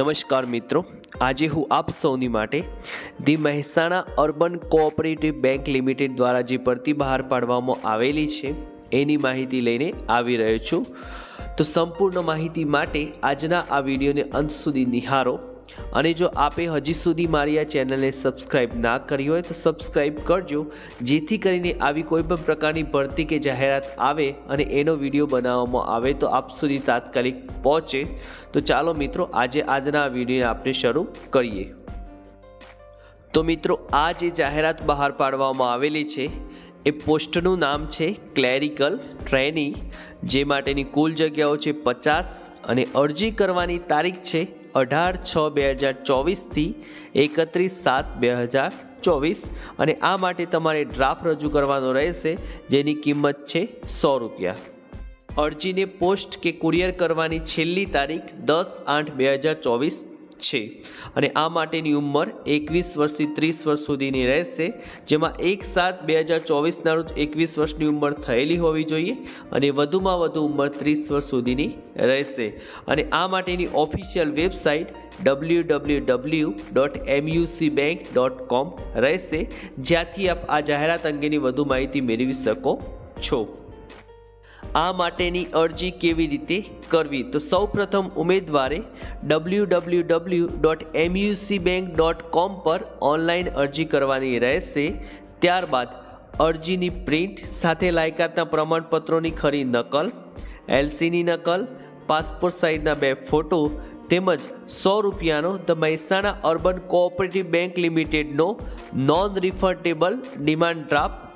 નમસ્કાર મિત્રો, આજે હું આપ સૌની માટે the Mehsana urban cooperative bank limited દ્વારા જે પડતી બહાર પાડવામાં આવેલી છે, એની માહિતી લઈને આવી રહ્યો છું. તો સંપૂર્ણ માહિતી માટે આજના આ વિડીયોને અંત સુધી નિહારો. અને જો આપે હજી સુધી મારી આ ચેનલને સબસ્ક્રાઇબ ના કરી હોય તો સબસ્ક્રાઇબ કરજો, જેથી કરીને આવી કોઈ પણ પ્રકારની ભરતી કે જાહેરાત આવે અને એનો વીડિયો બનાવવામાં આવે તો આપ સુધી તાત્કાલિક પહોંચે. તો ચાલો મિત્રો, આજે આજના આ વિડીયોને આપણે શરૂ કરીએ. તો મિત્રો, આ જે જાહેરાત બહાર પાડવામાં આવેલી છે એ પોસ્ટનું નામ છે ક્લેરિકલ ટ્રેની જે માટેની કુલ જગ્યાઓ છે પચાસ અને અરજી કરવાની તારીખ છે અઢાર છ બે હજાર ચોવીસથી એકત્રીસ સાત બે હજાર ચોવીસ. અને આ માટે તમારે ડ્રાફ્ટ રજૂ કરવાનો રહેશે, જેની કિંમત છે સો રૂપિયા. અરજીને પોસ્ટ કે કુરિયર કરવાની છેલ્લી તારીખ દસ આઠ બે હજાર ચોવીસ. છે. અને આ માટેની ઉંમર એકવીસ વર્ષથી ત્રીસ વર્ષ સુધીની રહેશે, જેમાં એક સાત બે હજાર ચોવીસના રોજ એકવીસ વર્ષની ઉંમર થયેલી હોવી જોઈએ અને વધુમાં વધુ ઉંમર ત્રીસ વર્ષ સુધીની રહેશે. અને આ માટેની official website W W W dot MUC bank dot com રહેશે, જ્યાંથી આપ આ જાહેરાત અંગેની વધુ માહિતી મેળવી શકો છો. આ માટેની અરજી કેવી રીતે કરવી? તો સૌ પ્રથમ ઉમેદવારે W W W dot MUC bank dot com પર ઓનલાઈન અરજી કરવાની રહેશે. ત્યારબાદ અરજીની પ્રિન્ટ સાથે લાયકાતના પ્રમાણપત્રોની ખરી નકલ, એલસીની નકલ, પાસપોર્ટ સાઇઝના બે ફોટો તેમજ સો રૂપિયાનો the Mehsana urban cooperative bank લિમિટેડનો non refundable demand draft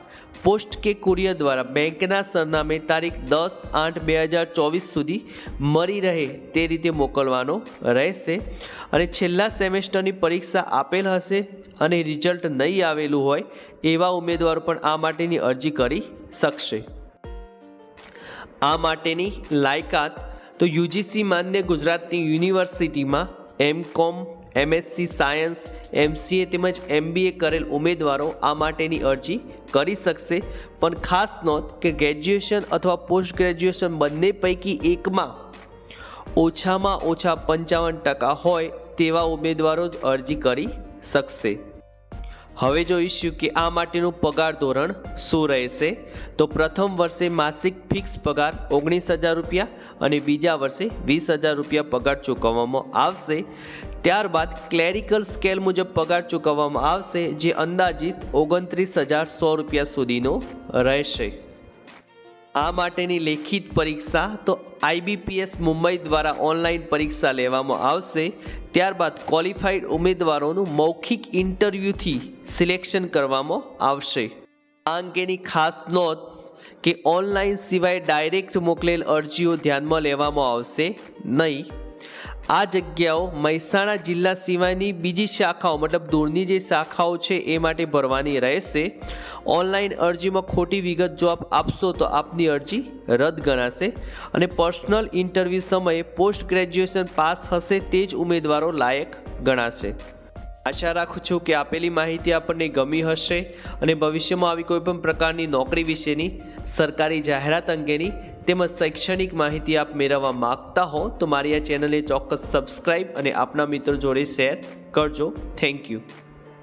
post કે કુરિયર દ્વારા બેંકના સરનામે તારીખ દસ આઠ બે હજાર ચોવીસ સુધી મળી રહે તે રીતે મોકલવાનો રહેશે. અને છેલ્લા સેમેસ્ટરની પરીક્ષા આપેલ હશે અને રિઝલ્ટ નહીં આવેલું હોય એવા ઉમેદવારો પણ આ માટેની અરજી કરી શકશે. આ માટેની લાયકાત તો યુજીસી માન્ય ગુજરાતની યુનિવર્સિટીમાં M com MSc science MCA તેમજ એમબીએ કરેલ ઉમેદવારો આ માટેની અરજી કરી શકશે. પણ ખાસ નોંધ કે ગ્રેજ્યુએશન અથવા પોસ્ટ ગ્રેજ્યુએશન બંને પૈકી એકમાં ઓછામાં ઓછા પંચાવન ટકા હોય તેવા ઉમેદવારો જ અરજી કરી શકશે. હવે જોઈશું કે આ માટેનું પગાર ધોરણ શું રહેશે? તો પ્રથમ વર્ષે માસિક ફિક્સ પગાર ઓગણીસ હજાર રૂપિયા અને બીજા વર્ષે વીસ હજાર રૂપિયા પગાર ચૂકવવામાં આવશે. ત્યારબાદ ક્લેરિકલ સ્કેલ મુજબ પગાર ચૂકવવામાં આવશે, જે અંદાજિત ઓગણત્રીસ હજાર સો રૂપિયા સુધીનો રહેશે. આ માટેની લેખિત પરીક્ષા તો આઈબીપીએસ મુંબઈ દ્વારા ઓનલાઈન પરીક્ષા લેવામાં આવશે. ત્યારબાદ ક્વોલિફાઈડ ઉમેદવારોનું મૌખિક ઇન્ટરવ્યૂથી સિલેક્શન કરવામાં આવશે. આ અંગેની ખાસ નોંધ કે ઓનલાઈન સિવાય ડાયરેક્ટ મોકલેલ અરજીઓ ધ્યાનમાં લેવામાં આવશે નહીં. આ જગ્યાઓ મહેસાણા જિલ્લા સિવાયની બીજી શાખાઓ, મતલબ દૂરની જે શાખાઓ છે, એ માટે ભરવાની રહેશે. ઓનલાઈન અરજીમાં ખોટી વિગત જો આપ આપશો તો આપની અરજી રદ ગણાશે અને પર્સનલ ઇન્ટરવ્યૂ સમયે પોસ્ટ ગ્રેજ્યુએશન પાસ હશે તે જ ઉમેદવારો લાયક ગણાશે. આશા રાખું છું કે આપેલી માહિતી આપણને ગમી હશે અને ભવિષ્યમાં આવી કોઈપણ પ્રકારની નોકરી વિશેની સરકારી જાહેરાત અંગેની તેમજ શૈક્ષણિક માહિતી આપ મેળવવા માગતા હો તો મારી આ ચેનલને ચોક્કસ સબસ્ક્રાઈબ અને આપના મિત્રો જોડે શેર કરજો. Thank you